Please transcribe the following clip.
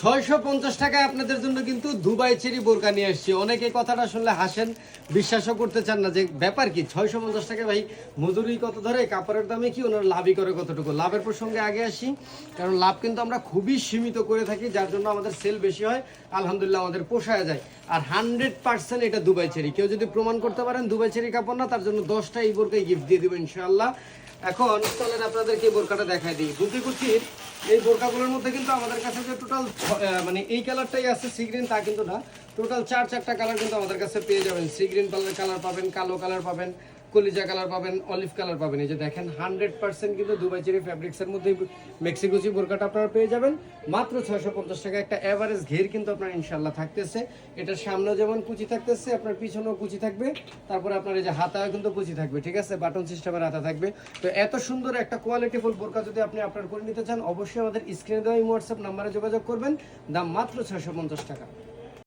ছয়শো পঞ্চাশ টাকায় আপনাদের জন্য কিন্তু দুবাই চেরি বোরকা নিয়ে আসছি অনেকে কথাটা শুনলে হাসেন, বিশ্বাসও করতে চান না যে ব্যাপার কি? ছয়শো পঞ্চাশ টাকা ভাই, মজুরি কত ধরে, কাপড়ের দামে কি ওনারা লাভই করে কতটুকু? লাভের প্রসঙ্গে আগে আসি, কারণ লাভ কিন্তু আমরা খুবই সীমিত করে থাকি, যার জন্য আমাদের সেল বেশি হয়, আলহামদুলিল্লাহ আমাদের পোষায় যায়। আর হান্ড্রেড পার্সেন্ট এটা দুবাই চেরি। কেউ যদি প্রমাণ করতে পারেন দুবাই চেরি কাপড় না, তার জন্য দশটা এই বোরকাই গিফট দিয়ে দেবো ইনশাআল্লাহ। এখন চলেন আপনাদেরকে এই বোরকাটা দেখাই দিই। বুঝতে কুচির এই বোরকাগুলোর মধ্যে কিন্তু আমাদের কাছে যে টোটাল মানে এই কালারটাই আছে সি গ্রিন তা কিন্তু না। টোটাল চার চারটা কালার কিন্তু আমাদের কাছে পেয়ে যাবেন। সি গ্রিন কালার কালার পাবেন, কালো কালার পাবেন। কলিজা কালার পাবেন অলিভ কালার পাবেন। এই যে দেখেন হান্ড্রেড পার্সেন্ট কিন্তু দুবাই চেরি ফ্যাব্রিক্সের মধ্যে মেক্সিকোচি বোরকাটা আপনারা পেয়ে যাবেন। মাত্র ছয়শো পঞ্চাশ টাকা একটা অ্যাভারেজ ঘের কিন্তু আপনার ইনশাল্লাহ থাকতেছে। এটার সামনে যেমন কুচি থাকতেছে, আপনার পিছনেও কুচি থাকবে। তারপরে আপনার এই যে হাতায় কিন্তু কুচি থাকবে, ঠিক আছে? বাটন সিস্টেমের হাতা থাকবে। তো এত সুন্দর একটা কোয়ালিটিফুল বোরকা যদি আপনি আপনার করে নিতে চান, অবশ্যই আমাদের স্ক্রিনে দেওয়া হোয়াটসঅ্যাপ নাম্বারে যোগাযোগ করবেন। দাম মাত্র ছয়শো পঞ্চাশ টাকা।